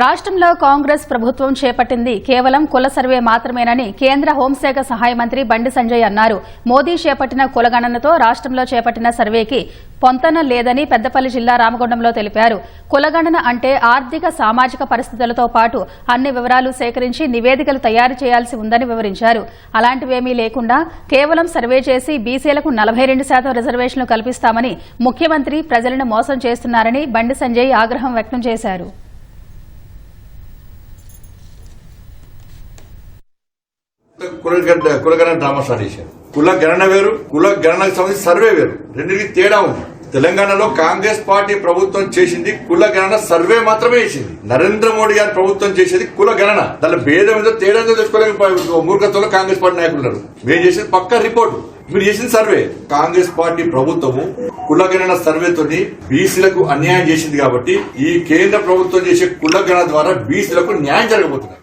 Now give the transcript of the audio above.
రాష్ట్రంలో కాంగ్రెస్ ప్రభుత్వం చేపట్టింది కేవలం కుల సర్వే మాత్రమేనని కేంద్ర హోంశాఖ సహాయ మంత్రి బండి సంజయ్ అన్నారు. మోదీ చేపట్టిన కులగణనతో రాష్ట్రంలో చేపట్టిన సర్వేకి పొంతన లేదని పెద్దపల్లి జిల్లా రామగుండంలో తెలిపారు. కులగణన అంటే ఆర్థిక సామాజిక పరిస్థితులతో పాటు అన్ని వివరాలు సేకరించి నివేదికలు తయారు చేయాల్సి ఉందని వివరించారు. అలాంటివేమీ లేకుండా కేవలం సర్వే చేసి బీసీలకు నలభై రెండు శాతం రిజర్వేషన్లు కల్పిస్తామని ముఖ్యమంత్రి ప్రజలను మోసం చేస్తున్నారని బండి సంజయ్ ఆగ్రహం వ్యక్తం చేశారు. కులగణ కులగణన డ్రామా స్టార్ట్ చేశారు కుల గణన వేరు కుల గణనకు సంబంధించి సర్వే వేరు. రెండింటికి తేడా ఉంది. తెలంగాణలో కాంగ్రెస్ పార్టీ ప్రభుత్వం చేసింది కుల గణన సర్వే మాత్రమే చేసింది. నరేంద్ర మోడీ గారి ప్రభుత్వం చేసేది కుల గణన. దాని భేదం ఏదో తేడా తెలుసుకోలేక మూర్ఖత్వంలో కాంగ్రెస్ పార్టీ నాయకులు ఉన్నారు. మేము చేసేది పక్క రిపోర్టు. మీరు చేసిన సర్వే. కాంగ్రెస్ పార్టీ ప్రభుత్వము కులగణన సర్వేతోని బీసీలకు అన్యాయం చేసింది కాబట్టి ఈ కేంద్ర ప్రభుత్వం చేసే కులగణన ద్వారా బీసీలకు న్యాయం జరగబోతున్నారు